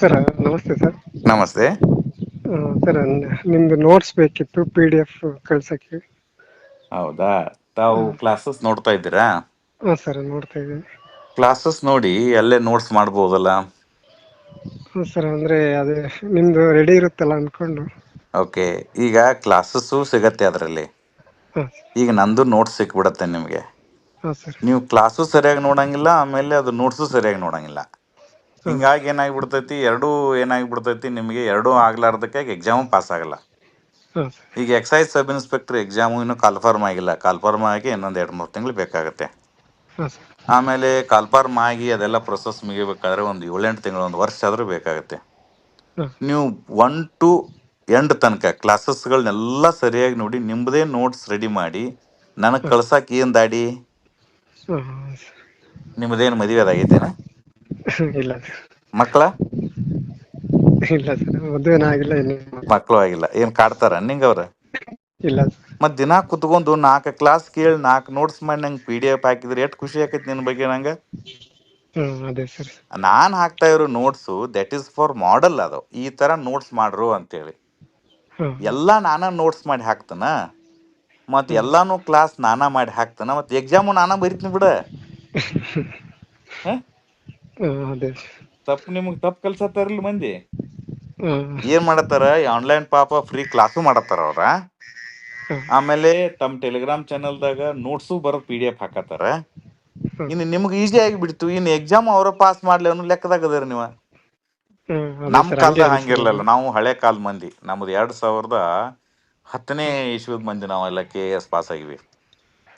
Sir ನಮಸ್ತೆ sir. ನಮಸ್ತೆ. Sir ನಿಮ್ದು ನೋಟ್ಸ್ ಬೇಕಿತ್ತು ಪಿ ಡಿ ಎಫ್ ಕಳ್ಸಕ್ಕೆ. ಹೌದಾ? ತಾವು ಕ್ಲಾಸಸ್ ನೋಡ್ತಾ ಇದ್ದೀರಾ? ಹಾಂ ಸರ್ ನೋಡ್ತಾ ಇದ್ದೀನಿ. ಕ್ಲಾಸಸ್ ನೋಡಿ ಅಲ್ಲೇ ನೋಟ್ಸ್ ಮಾಡ್ಬೋದಲ್ಲ? ಹಾಂ ಸರ್ ಅಂದರೆ ಅದೇ ನಿಮ್ಮದು ರೆಡಿ ಇರುತ್ತಲ್ಲ ಅಂದ್ಕೊಂಡು ಓಕೆ ಈಗ ಕ್ಲಾಸಸ್ಸು ಸಿಗತ್ತೆ ಅದರಲ್ಲಿ. ಹಾಂ. ಈಗ ನಂದು ನೋಟ್ಸ್ ಸಿಕ್ಬಿಡತ್ತೆ ನಿಮಗೆ. ಹಾಂ ಸರ್. ನೀವು ಕ್ಲಾಸು ಸರಿಯಾಗಿ ನೋಡಂಗಿಲ್ಲ ಆಮೇಲೆ ಅದು ನೋಟ್ಸು ಸರಿಯಾಗಿ ನೋಡಂಗಿಲ್ಲ. ಹಿಂಗಾಗಿ ಏನಾಗ್ಬಿಡ್ತೈತಿ ಎರಡೂ ಏನಾಗ್ಬಿಡ್ತೈತಿ ನಿಮಗೆ ಎರಡೂ ಆಗ್ಲಾರ್ದಕ್ಕೆ ಎಕ್ಸಾಮು ಪಾಸ್ ಆಗಲ್ಲ. ಈಗ ಎಕ್ಸೈಸ್ ಸಬ್ ಇನ್ಸ್ಪೆಕ್ಟರ್ ಎಕ್ಸಾಮು ಇನ್ನೂ ಕಾಲ್ಫಾರ್ಮ್ ಆಗಿಲ್ಲ. ಕಾಲ್ಫಾರ್ಮ್ ಆಗಿ ಇನ್ನೊಂದು ಎರಡು ಮೂರು ತಿಂಗಳು ಬೇಕಾಗುತ್ತೆ. ಆಮೇಲೆ ಕಾಲ್ಫಾರ್ಮ್ ಆಗಿ ಅದೆಲ್ಲ ಪ್ರೊಸೆಸ್ ಮುಗಿಬೇಕಾದ್ರೆ ಒಂದು ಏಳೆಂಟು ತಿಂಗಳು ಒಂದು ವರ್ಷ ಆದರೂ ಬೇಕಾಗುತ್ತೆ. ನೀವು ಒನ್ ಟು ಎಂಡ್ ತನಕ ಕ್ಲಾಸಸ್ಗಳನ್ನೆಲ್ಲ ಸರಿಯಾಗಿ ನೋಡಿ ನಿಮ್ಮದೇ ನೋಟ್ಸ್ ರೆಡಿ ಮಾಡಿ ನನಗೆ ಕಳ್ಸಕ್ಕೆ ಏನು ದಾಡಿ? ನಿಮ್ಮದೇನು ಮದುವೆ ಅದಾಗೈತೇನ? ಇಲ್ಲ. ಮಕ್ಕಳ ಇಲ್ಲ ಸರ್ ಮದುವೆನ ಆಗಿಲ್ಲ ಮಕ್ಕಳು ಆಗಿಲ್ಲ. ಏನು ಕಾಡ್ತಾರ ನಿಂಗ ಅವ್ರ? ಇಲ್ಲ ಸರ್. ಮತ್ತು ದಿನ ಕುತ್ಕೊಂಡು ನಾಲ್ಕು ಕ್ಲಾಸ್ ಕೇಳಿ ನಾಲ್ಕು ನೋಟ್ಸ್ ಮಾಡಿ ನಂಗೆ ಪಿ ಡಿ ಎಫ್ ಹಾಕಿದ್ರೆ ಎಷ್ಟು ಖುಷಿ ಆಕೈತಿ ನಿನ್ ಬಗ್ಗೆ ನಂಗ? ನಾನ್ ಅದೇ ಸರ್. ನಾನು ಹಾಕ್ತಾ ಇರೋ notes that is for model ಅದು. ಈ ತರ ನೋಟ್ಸ್ ಮಾಡ್ರು ಅಂತೇಳಿ. ಹೇಳಿ ಎಲ್ಲ ನಾನ ನೋಟ್ಸ್ ಮಾಡಿ ಹಾಕ್ತಾನ? ಮತ್ತು ಎಲ್ಲಾನು ಕ್ಲಾಸ್ ನಾನಾ ಮಾಡಿ ಹಾಕ್ತಾನ? ಮತ್ತು ಎಕ್ಸಾಮು ನಾನಾ ಬರಿತೀನಿ ಬಿಡ. ಅದೇ. ತಪ್ಪು ನಿಮಗೆ ತಪ್ಪು ಕಲ್ಸತ್ತಾರಲ್ಲ ಮಂದಿ? ಏನ್ ಮಾಡತ್ತಾರ? ಆನ್ಲೈನ್ ಪಾಪ ಫ್ರೀ ಕ್ಲಾಸು ಮಾಡತ್ತಾರ ಅವ್ರ? ಆಮೇಲೆ ತಮ್ಮ ಟೆಲಿಗ್ರಾಮ್ ಚಾನಲ್ದಾಗ ನೋಟ್ಸು ಬರೋ ಪಿ ಡಿ ಎಫ್ ಹಾಕತ್ತಾರ? ಇನ್ನು ನಿಮ್ಗೆ ಈಸಿ ಆಗಿಬಿಡ್ತು ಇನ್ನು ಎಕ್ಸಾಮ್ ಅವ್ರ ಪಾಸ್ ಮಾಡ್ಲಿ ಅನ್ನೋ ಲೆಕ್ಕದಾಗ ಅದರ ನೀವು ನಮ್ ಕಾಲ ಹಂಗಿರ್ಲಿಲ್ಲ ನಾವು ಹಳೆ ಕಾಲ ಮಂದಿ. ನಮ್ದು ಎರಡ್ ಸಾವಿರದ ಹತ್ತನೇ ಇಸ್ವಿದ ಮಂದಿ ನಾವೆಲ್ಲ ಕೆ ಎಸ್ ಪಾಸ್ ಆಗಿವಿ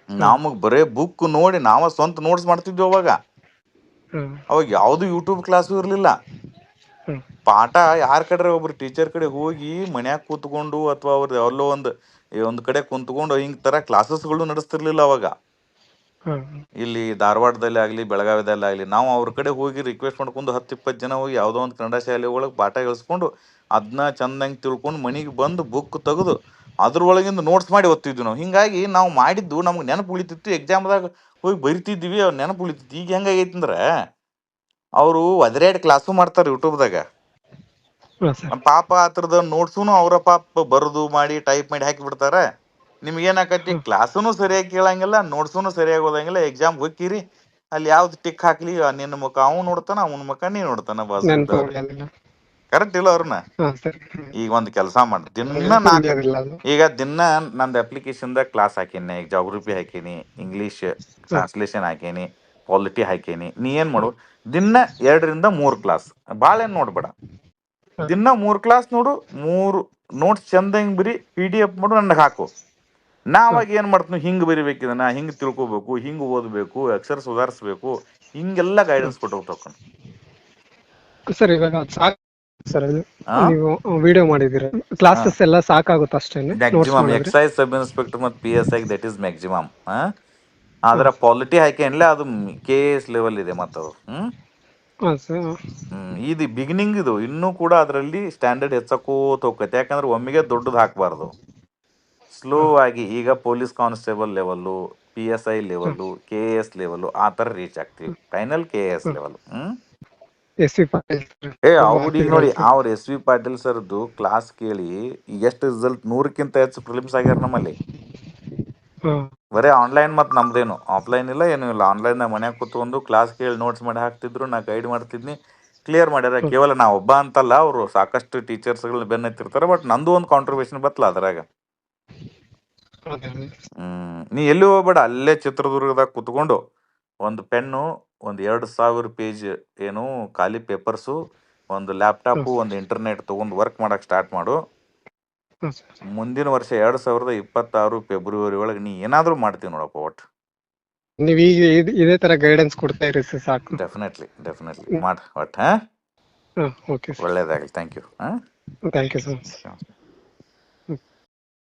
ನಮಗ್ ಬರೇ ಬುಕ್ ನೋಡಿ ನಾವ ಸ್ವಂತ ನೋಟ್ಸ್ ಮಾಡ್ತಿದ್ವಿ ಅವಾಗ. ಅವಾಗ ಯಾವ್ದು ಯೂಟ್ಯೂಬ್ ಕ್ಲಾಸ್ ಇರಲಿಲ್ಲ. ಪಾಠ ಯಾರ ಕಡೆ ಒಬ್ರು ಟೀಚರ್ ಕಡೆ ಹೋಗಿ ಮನ್ಯಾಗ ಕೂತ್ಕೊಂಡು ಅಥವಾ ಅವ್ರದ್ದು ಎಲ್ಲೋ ಒಂದು ಒಂದ್ ಕಡೆ ಕುಂತ್ಕೊಂಡು ಹಿಂಗ್ ತರ ಕ್ಲಾಸಸ್ಗಳು ನಡೆಸ್ತಿರ್ಲಿಲ್ಲ ಅವಾಗ. ಇಲ್ಲಿ ಧಾರವಾಡದಲ್ಲಿ ಆಗ್ಲಿ, ಬೆಳಗಾವಿದಲ್ಲಿ ಆಗ್ಲಿ, ನಾವು ಅವ್ರ ಕಡೆ ಹೋಗಿ ರಿಕ್ವೆಸ್ಟ್ ಮಾಡ್ಕೊಂಡು ಹತ್ತು ಇಪ್ಪತ್ತು ಜನ ಹೋಗಿ ಯಾವುದೋ ಒಂದು ಕನ್ನಡ ಶಾಲೆ ಒಳಗೆ ಪಾಠ ಹೇಳಿಸ್ಕೊಂಡು ಅದನ್ನ ಚಂದಂಗೆ ತಿಳ್ಕೊಂಡು ಮನೆಗೆ ಬಂದು ಬುಕ್ ತೆಗೆದು ಅದ್ರೊಳಗಿಂದ ನೋಟ್ಸ್ ಮಾಡಿ ಓದ್ತಿದ್ವಿ ನಾವು. ಹಿಂಗಾಗಿ ನಾವು ಮಾಡಿದ್ದು ನಮ್ಗೆ ನೆನಪು ಉಳಿತಿತ್ತು. ಎಕ್ಸಾಮ್ದಾಗ ಹೋಗಿ ಬರಿತಿದ್ವಿ ಅವ್ರು ನೆನಪು ಉಳಿತಿತ್ತು. ಈಗ ಹೆಂಗಾಗೈತಿ ಅಂದ್ರೆ ಅವರು ಒದರೇಡ್ ಕ್ಲಾಸು ಮಾಡ್ತಾರೆ ಯೂಟ್ಯೂಬ್ದಾಗ ಪಾಪ ಆ ಥರದ ನೋಟ್ಸುನು ಅವರ ಪಾಪ ಬರೆದು ಮಾಡಿ ಟೈಪ್ ಮಾಡಿ ಹಾಕಿ ಬಿಡ್ತಾರೆ. ನಿಮ್ಗೆ ಏನಾಕತಿ ಕ್ಲಾಸುನು ಸರಿಯಾಗಿ ಕೇಳಂಗಿಲ್ಲ ನೋಟ್ಸೂನು ಸರಿಯಾಗಿ ಓದಂಗಿಲ್ಲ. ಎಕ್ಸಾಮ್ ಹೋಗ್ತೀರಿ ಅಲ್ಲಿ ಯಾವ್ದು ಟಿಕ್ ಹಾಕ್ಲಿ ನಿನ್ನ ಮುಖ ಅವ್ನು ನೋಡ್ತಾನ ಅವನ ಮುಖ ನೀ ನೋಡ್ತಾನ ಬಾಸ್. ಕರೆಕ್ಟ್ ಇಲ್ಲ ಅವ್ರನ್ನ. ಈಗ ಒಂದ್ ಕೆಲಸ ಮಾಡಿ. ದಿನ ಈಗ ದಿನ ನಂದ ಅಪ್ಲಿಕೇಶನ್ ದಾಗ ಕ್ಲಾಸ್ ಹಾಕೀನಿ ಈಗ ಜಾಗ್ರಫಿ ಹಾಕೀನಿ ಇಂಗ್ಲಿಷ್ ಟ್ರಾನ್ಸ್ಲೇಷನ್ ಹಾಕೀನಿ ಪಾಲಿಟಿ ಹಾಕೀನಿ. ನೀ ಏನ್ ಮಾಡು? ದಿನ ಎರಡರಿಂದ ಮೂರ್ ಕ್ಲಾಸ್ ಭಾಳ ಏನ್ ನೋಡ್ಬೇಡ. ದಿನ ಮೂರ್ ಕ್ಲಾಸ್ ನೋಡು ಮೂರು ನೋಟ್ಸ್ ಚಂದ ಹಿಂಗ್ ಬರಿ ಪಿ ಡಿ ಎಫ್ ಮಾಡು ನನಗೆ ಹಾಕು. ನಾ ಅವಾಗ ಏನ್ ಮಾಡ್ತೀನಿ ಹಿಂಗ್ ಬರಿಬೇಕು ಇದನ್ನ ಹಿಂಗ್ ತಿಳ್ಕೊಬೇಕು ಹಿಂಗ್ ಓದಬೇಕು ಅಕ್ಷರ ಸುಧಾರಿಸ್ಬೇಕು ಹಿಂಗೆಲ್ಲ ಗೈಡೆನ್ಸ್ ಕೊಟ್ಟು ಸರ್ ಇವಾಗ ಸರ್ ನೀವು ವಿಡಿಯೋ ಮಾಡಿದಿರ ಕ್ಲಾಸಸ್ ಎಲ್ಲ ಸಾಕಾಗುತ್ತೆ ಅಷ್ಟೇನೆ ಮ್ಯಾಕ್ಸಿಮಮ್ ಎಕ್ಸೈಸ್ ಸಬ್ ಇನ್ಸ್ಪೆಕ್ಟರ್ ಮತ್ತು P S I that is maximum ಆದ್ರ ಪಾಲಿಟಿ ಹಾಕೇನಿಲ್ಲ ಅದು ಕೆಎಸ್ ಲೆವೆಲ್ ಇದೆ ಮತ್ತು ಇದು ಬಿಗಿನಿಂಗ್ ಇದು. ಇನ್ನೂ ಕೂಡ ಅದರಲ್ಲಿ ಸ್ಟ್ಯಾಂಡರ್ಡ್ ಹೆಚ್ಚಕೋತ ಹೋಗ್ತೈತೆ ಯಾಕಂದ್ರೆ ಒಮ್ಮೆಗೆ ದೊಡ್ಡದು ಹಾಕಬಾರ್ದು. ಸ್ಲೋ ಆಗಿ ಈಗ police constable level P S I level K S level ಆ ಥರ ರೀಚ್ ಆಗ್ತೀವಿ. Final K S level hmm? S V Patil sir ಏ ಅವ್ರಿಗೆ ನೋಡಿ ಅವ್ರ ಎಸ್ ವಿ ಪಾಟೀಲ್ ಸರ್ದು ಕ್ಲಾಸ್ ಕೇಳಿ ಎಷ್ಟು ರಿಸಲ್ಟ್ ನೂರಕ್ಕಿಂತ ಹೆಚ್ಚು ಪ್ರಿಲಿಮ್ಸ್ ಆಗ್ಯಾರ ನಮ್ಮಲ್ಲಿ. ಬರೇ ಆನ್ಲೈನ್ ಮತ್ತು ನಮ್ದೇನು. ಆಫ್ಲೈನ್ ಇಲ್ಲ ಏನು ಇಲ್ಲ. ಆನ್ಲೈನ್ ಮನ್ಯಾಗ ಕೂತ್ಕೊಂಡು ಕ್ಲಾಸ್ ಕೇಳಿ ನೋಟ್ಸ್ ಮಾಡಿ ಹಾಕ್ತಿದ್ರು ನಾ ಗೈಡ್ ಮಾಡ್ತಿದ್ನಿ. ಕ್ಲಿಯರ್ ಮಾಡ್ಯಾರ. ಕೇವಲ ನಾ ಒಬ್ಬ ಅಂತಲ್ಲ ಅವರು ಸಾಕಷ್ಟು ಟೀಚರ್ಸ್ಗಳನ್ನ ಬೆನ್ನತ್ತಿರ್ತಾರೆ ಬಟ್ ನಂದು ಒಂದು ಕಾಂಟ್ರಿಬ್ಯೂಷನ್ ಬತ್ತಲ್ಲ ಅದ್ರಾಗ. ಅದೇ ಅದೇ ಹ್ಮ್. ನೀ ಎಲ್ಲಿ ಹೋಗ್ಬೇಡ ಅಲ್ಲೇ ಚಿತ್ರದುರ್ಗದಾಗ ಕುತ್ಕೊಂಡು ಒಂದು ಪೆನ್ನು ಒಂದು ಎರಡು ಸಾವಿರ ಪೇಜ್ ಏನು ಖಾಲಿ ಪೇಪರ್ಸು ಒಂದು ಲ್ಯಾಪ್ಟಾಪು ಒಂದು ಇಂಟರ್ನೆಟ್ ತೊಗೊಂಡು ವರ್ಕ್ ಮಾಡಕ್ಕೆ ಸ್ಟಾರ್ಟ್ ಮಾಡು. ಮುಂದಿನ ವರ್ಷ ಎರಡು ಸಾವಿರದ ಇಪ್ಪತ್ತಾರು ಫೆಬ್ರವರಿ ಒಳಗೆ ನೀ ಏನಾದರೂ ಮಾಡ್ತೀವಿ ನೋಡಪ್ಪ ಒಟ್ಟು ನೀವು ಈಗ ಇದ್- ತರ ಗೈಡೆನ್ಸ್ ಕೊಡ್ತಾ ಇರಿ ಸರ್ ಸಾಕು. ಡೆಫಿನೆಟ್ಲಿ ಡೆಫಿನೆಟ್ಲಿ ಮಾಡಿ ಒಟ್ಟು ಹಾಂ? ಓಕೆ ಒಳ್ಳೇದಾಗಲಿ. ಥ್ಯಾಂಕ್ ಯು ಹಾಂ? Thank you sir